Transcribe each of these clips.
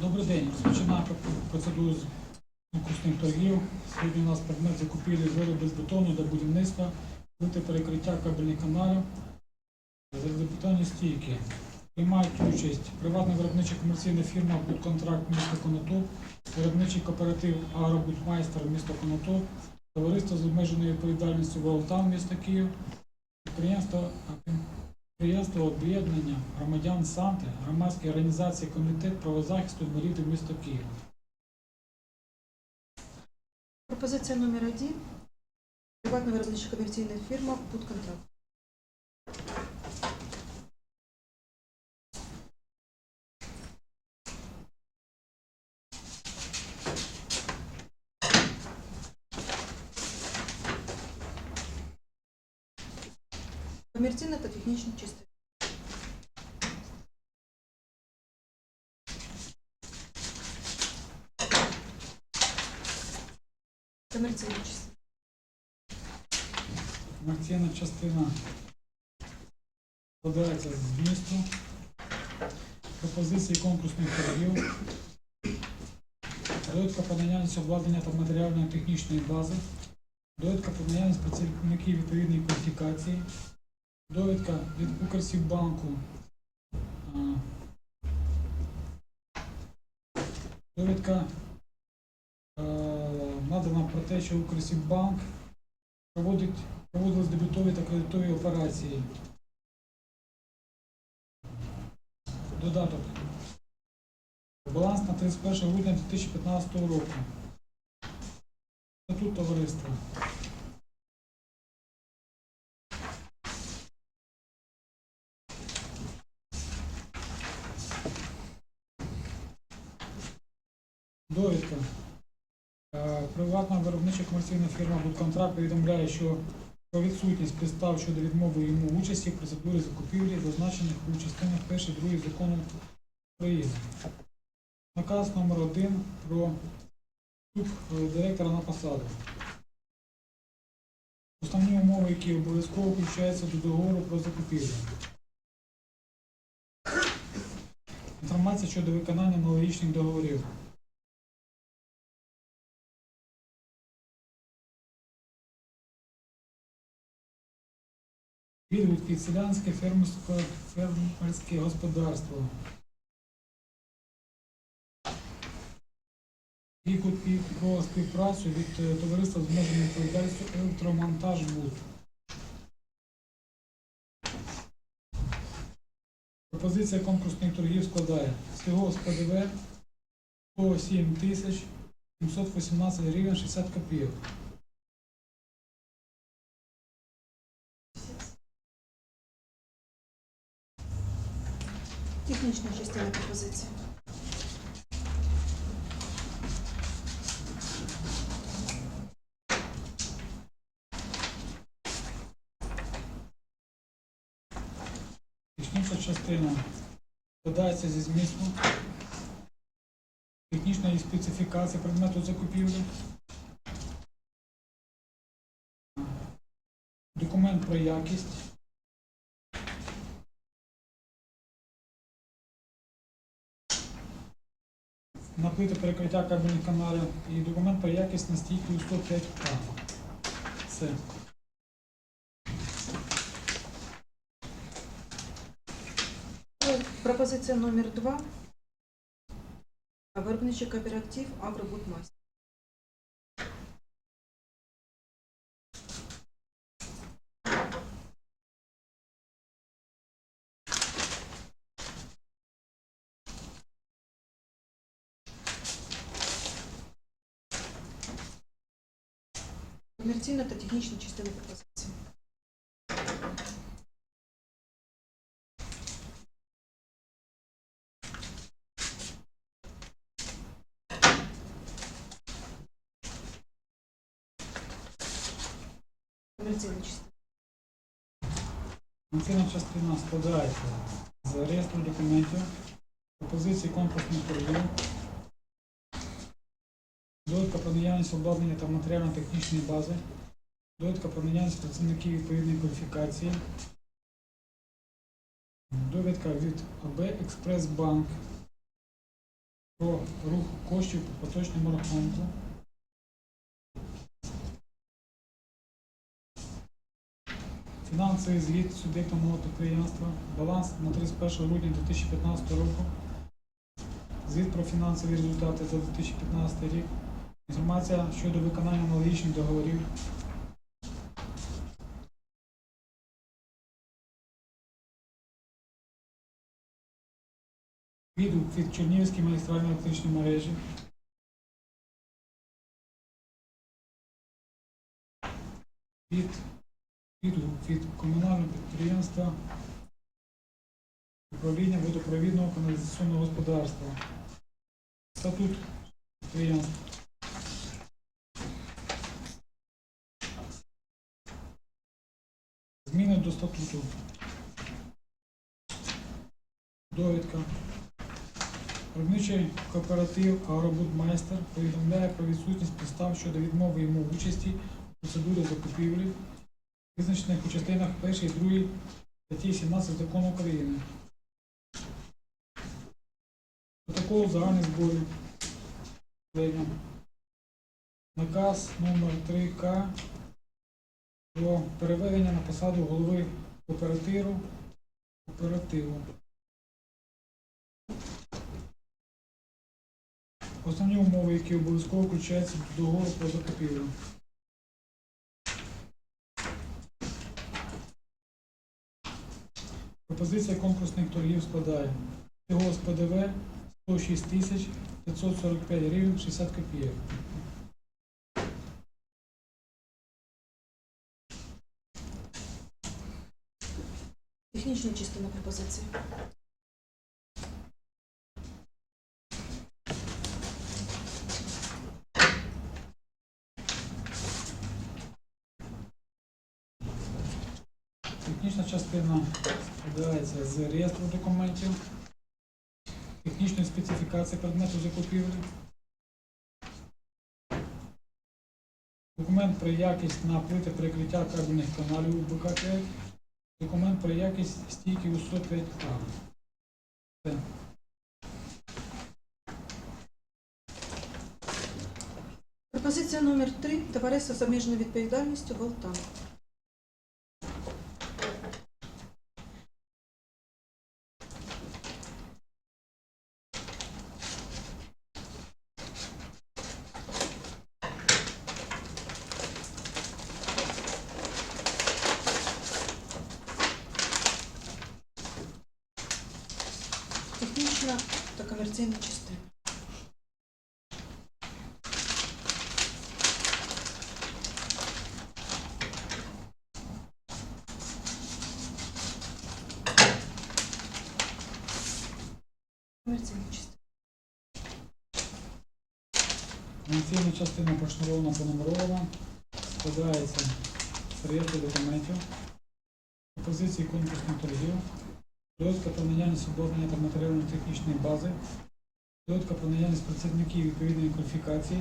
Добрий день. Розпочинаємо процедуру з конкурсних торгів. Сьогодні у нас предмет закупівлі виробів з бетону для будівництва, плити перекриття кабельних каналів. Залізобетонні стійки. Приймають участь приватна виробнича комерційна фірма «Будконтракт» місто Конотоп, виробничий кооператив «Агробудмайстер» місто Конотоп, товариство з обмеженою відповідальністю «Волтан» місто Київ, підприємство Підприємство об'єднання громадян Санти, громадські організації Комітет правозахисту інвалідів міста Києва. Пропозиція номер один. Приватна виробнича комерційна фірма «Будконтракт». Та частина. Комерційна частина. Комерційна частина складається з змісту, пропозиції конкурсних торгів, довідка про наявність обладнання та матеріальної технічної бази, довідка про наявність працівників відповідної кваліфікації, довідка від Укрсіббанку, а, довідка е, надана про те, що Укрсіббанк проводить проводились дебютові та кредитові операції. Додаток. Баланс на 31 грудня 2015 року. Статут товариства. Довідка. Е, Приватна виробнича комерційна фірма «Будконтракт» повідомляє, що про відсутність підстав щодо відмови йому участі в процедурі закупівлі, зазначених у частинах 1 2 закону України. Наказ номер 1 про вступ е, директора на посаду. Основні умови, які обов'язково включаються до договору про закупівлю. Інформація щодо виконання аналогічних договорів. Відгук від селянське фермерське, господарство. І про співпрацю від е, товариства з обмеженою відповідальністю електромонтаж БУД. Пропозиція конкурсних торгів складає всього з ПДВ 107 тисяч 718 гривень 60 копійок. Технічна частина пропозиції. Технічна частина складається зі змісту технічної специфікації предмету закупівлі, документ про якість, на плити перекриття кабельних каналів і документ про якість на стійку 105 к Все. Пропозиція номер два. Виробничий кооператив «Агробудмайстер». Комерційна та технічна частина пропозиції. Комерційна частина. Функційна частина складається з реєстру документів, пропозиції конкурсних торгів, довідка про наявність обладнання та матеріально-технічної бази, довідка про наявність працівників відповідної кваліфікації, довідка від АБ Експресбанк про рух коштів по поточному рахунку. Фінансовий звіт суб'єкта малого підприємства, баланс на 31 грудня 2015 року, звіт про фінансові результати за 2015 рік, інформація щодо виконання аналогічних договорів, відгук від Чернігівської магістральної електричної мережі, від відгук від комунального підприємства управління водопровідного каналізаційного господарства, статут підприємства. Зміни до статуту. Довідка. Виробничий кооператив Агробудмайстер повідомляє про відсутність підстав щодо відмови йому участі у процедурі закупівлі, визначених у частинах 1 і 2 статті 17 Закону України. Протокол загальних зборів. Наказ номер 3К про переведення на посаду голови кооперативу. кооперативу. Основні умови, які обов'язково включаються до договору про закупівлю. Пропозиція конкурсних торгів складає всього з ПДВ 106 тисяч 545 гривень 60 копійок. Технічна частина пропозиції. Технічна частина складається з реєстру документів, технічної специфікації предмету закупівлі, документ про якість на плити перекриття кабельних каналів УБК-5, документ про якість стійки у 105 а Пропозиція номер 3 Товариство з обмеженою відповідальністю Волтан. Технічна та комерційна частина. Комерційна частина. Комерційна частина пошнурована понумерована, складається з реєстру документів, пропозиції конкурсних торгів, довідка про наявність обладнання та матеріально-технічної бази, довідка про наявність працівників відповідної кваліфікації,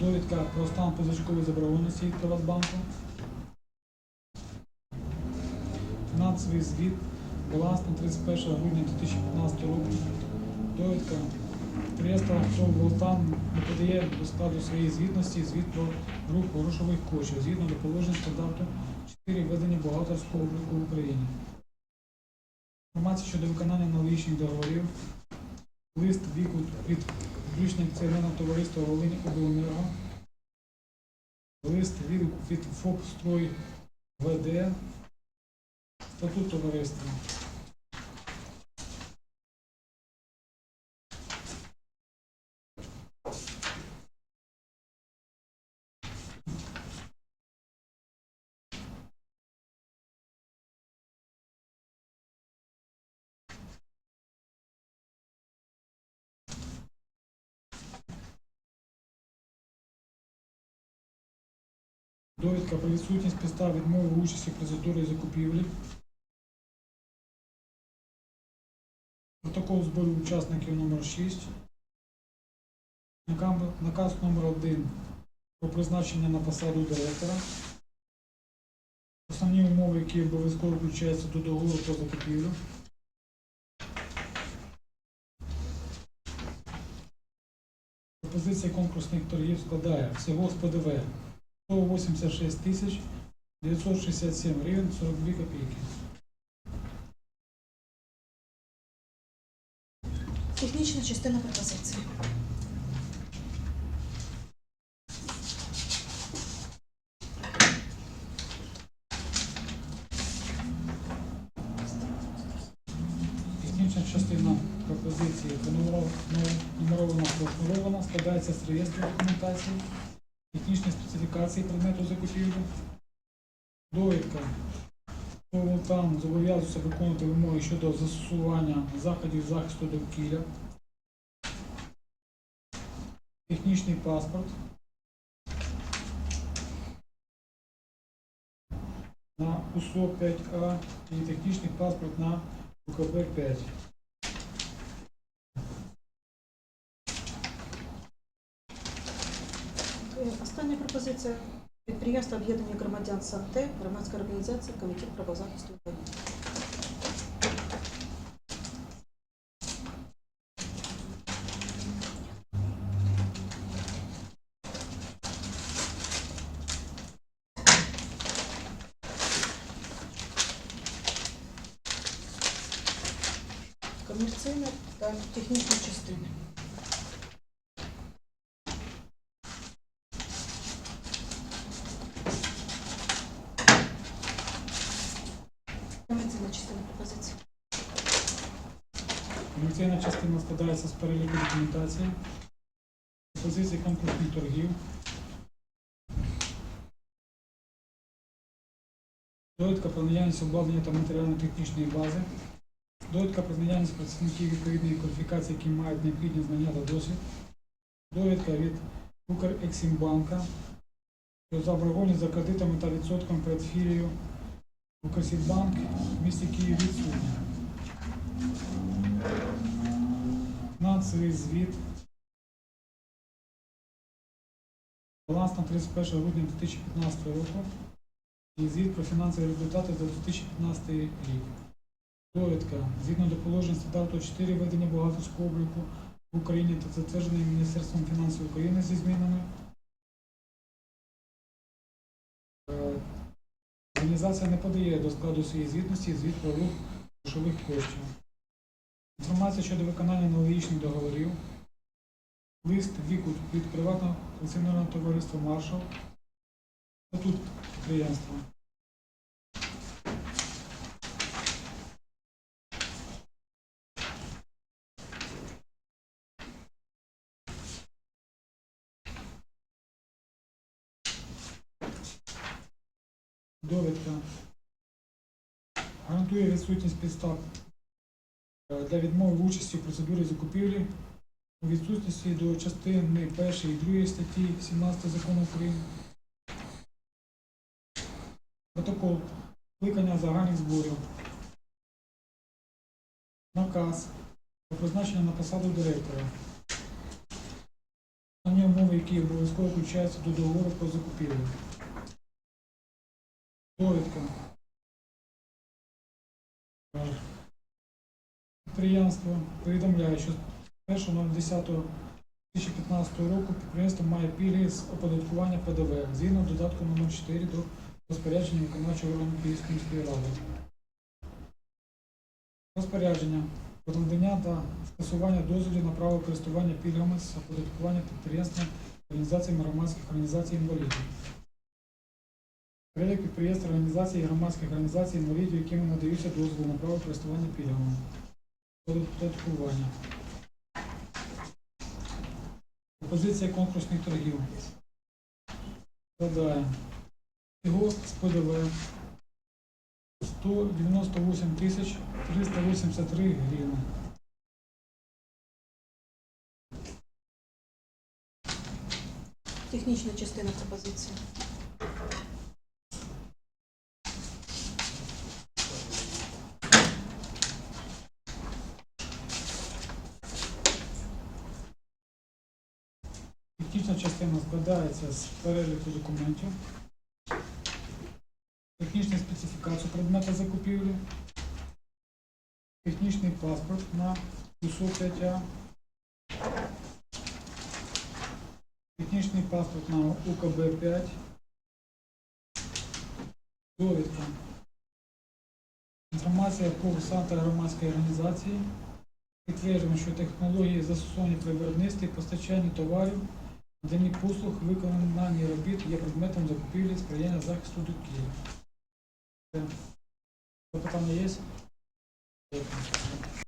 довідка про стан позичкової заборгованості від Приватбанку, фінансовий звіт, баланс на 31 грудня 2015 року, довідка. Підприємство «Автом Волтан» не подає до складу своєї звітності звіт про рух грошових коштів. Згідно до положень стандарту 4 ведення бухгалтерського обліку в Україні. Інформація щодо виконання аналогічних договорів, лист віку від публічного акціонерного товариства Волині Обленерго, лист віку від ФОП «Строй ВД», статут товариства. Довідка про відсутність підстав відмови участі в процедурі закупівлі. Протокол збору учасників номер 6. Наказ номер 1 про призначення на посаду директора. Основні умови, які обов'язково включаються до договору про закупівлю. Пропозиція конкурсних торгів складає всього з ПДВ 186 тисяч 967 гривень 42 копійки. Технічна частина пропозиції. Технічна частина пропозиції складається з реєстру документації, технічні специфікації предмету закупівлі, довідка, там зобов'язується виконувати вимоги щодо застосування заходів захисту довкілля, технічний паспорт, на УСО 5А і технічний паспорт на УКБ 5. Остання пропозиція. Підприємство об'єднання громадян САНТЕ, громадська організація, комітет правозахисту України. Комерційна та технічна частини. Комерційна частина пропозиції. Комерційна частина складається з переліку документації, пропозицій конкурсних торгів, довідка про наявність обладнання та матеріально-технічної бази, довідка про наявність працівників відповідної кваліфікації, які мають необхідні знання та досвід, довідка від Укрексімбанка про заборгованість за кредитами та відсотком перед філією Укрсібанк в місті Київ відсутня. Фінансовий звіт. Баланс на 31 грудня 2015 року і звіт про фінансові результати за 2015 рік. Довідка. Згідно до положень стандарту 4 ведення бухгалтерського обліку в Україні та затверджений Міністерством фінансів України зі змінами. Е, Організація не подає до складу своєї звітності звіт про рух грошових коштів. Інформація щодо виконання аналогічних договорів. Лист віку від приватного акціонерного товариства Маршал. Статут підприємства. Довідка. Гарантує відсутність підстав для відмови участі в процедурі закупівлі у відсутності до частини 1 і 2 статті 17 закону України. Протокол кликання загальних зборів. Наказ про призначення на посаду директора. Основні умови, які обов'язково включаються до договору про закупівлю. Довідка. Е, Підприємство повідомляє, що з 1.10.2015 року підприємство має пільги з оподаткування ПДВ згідно додатку номер 4 до розпорядження виконавчого органу Київської міської ради. Розпорядження про надання та скасування дозволів на право користування пільгами з оподаткування підприємствам організаціями громадських організацій інвалідів. Перелік підприємств, організацій і громадських організацій інвалідів, якими надаються дозволи на право користування пільгами. Оподаткування. Пропозиція конкурсних торгів. Складає всього з ПДВ 198 тисяч 383 гривни. Технічна частина пропозиції. Технічна частина складається з переліку документів, технічної специфікації предмета закупівлі, технічний паспорт на УСО 5А, технічний паспорт на УКБ-5. Довідка. Інформація про сад та громадської організації. Підтверджуємо, що технології застосовані при виробництві, постачанні товарів, наданні послуг, виконані робіт є предметом закупівлі сприяння захисту. Це Запитання є?